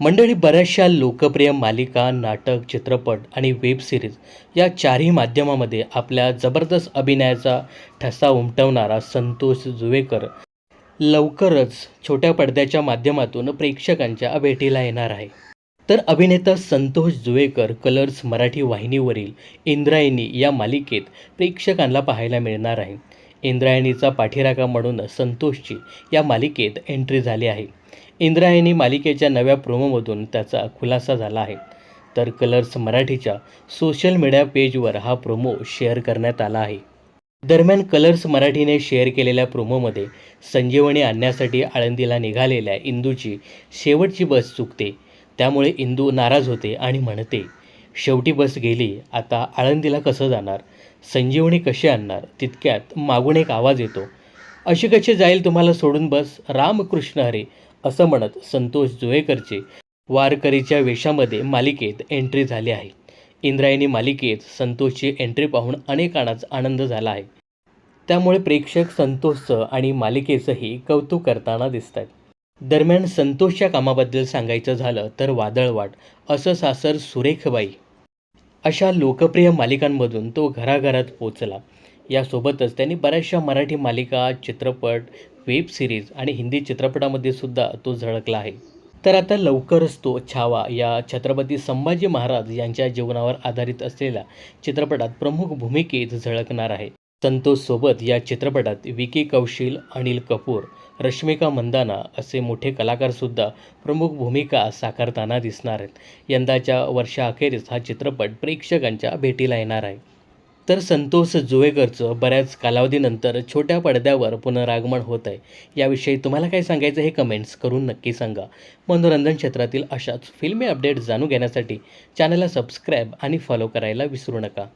मंडळी बऱ्याचशा लोकप्रिय मालिका नाटक चित्रपट आणि वेब सिरीज या चारही माध्यमामध्ये आपल्या जबरदस्त अभिनयाचा ठसा उमटवणारा संतोष जुवेकर लवकरच छोट्या पडद्याच्या माध्यमातून प्रेक्षकांच्या भेटीला येणार आहे. तर अभिनेता संतोष जुवेकर कलर्स मराठी वाहिनीवरील इंद्रायणी या मालिकेत प्रेक्षकांना पाहायला मिळणार आहे. इंद्रायणीचा पाठीराखा म्हणून संतोषची या मालिकेत एंट्री झाली आहे. इंद्रायणी मालिकेच्या नव्या प्रोमोमधून त्याचा खुलासा झाला आहे. तर कलर्स मराठीच्या सोशल मीडिया पेजवर हा प्रोमो शेअर करण्यात आला आहे. दरम्यान कलर्स मराठीने शेअर केलेल्या प्रोमोमध्ये संजीवनी आणण्यासाठी आळंदीला निघालेल्या इंदूची शेवटची बस चुकते. त्यामुळे इंदू नाराज होते आणि म्हणते शेवटी बस गेली. आता आळंदीला कसं जाणार? संजीवनी कशी आणणार? तितक्यात मागून एक आवाज येतो. अशी कशी जाईल तुम्हाला सोडून बस? रामकृष्ण हरे असं म्हणत संतोष जुवेकरचे वारकरीच्या वेशामध्ये मालिकेत एंट्री झाली आहे. इंद्रायणी मालिकेत संतोषची एंट्री पाहून अनेकांनाच आनंद झाला आहे. त्यामुळे प्रेक्षक संतोषचं आणि मालिकेचंही कौतुक करताना दिसत आहेत दरम्यान संतोषच्या कामाबद्दल सांगायचं झालं तर वादळवाट असं सासर सुरेखबाई अशा लोकप्रिय मालिकांमधून तो घराघरात पोचला यासोबतच त्यांनी बऱ्याचशा मराठी मालिका चित्रपट वेब सिरीज आणि हिंदी चित्रपटामध्ये सुद्धा तो झळकला आहे. तर आता लवकरच तो छावा या छत्रपती संभाजी महाराज यांच्या जीवनावर आधारित असलेल्या चित्रपटात प्रमुख भूमिकेत झळकणार आहे. संतोषसोबत या चित्रपटात विकी कौशील अनिल कपूर रश्मिका मंदाना असे मोठे कलाकारसुद्धा प्रमुख भूमिका साकारताना दिसणार आहेत. यंदाच्या वर्षाअखेरीस हा चित्रपट प्रेक्षकांच्या भेटीला येणार आहे. तर संतोष जुवेकरचं बऱ्याच कालावधीनंतर छोट्या पडद्यावर पुनरागमन होत आहे. याविषयी तुम्हाला काय सांगायचं हे कमेंट्स करून नक्की सांगा. मनोरंजन क्षेत्रातील अशाच फिल्मी अपडेट्स जाणून घेण्यासाठी चॅनलला सबस्क्राईब आणि फॉलो करायला विसरू नका.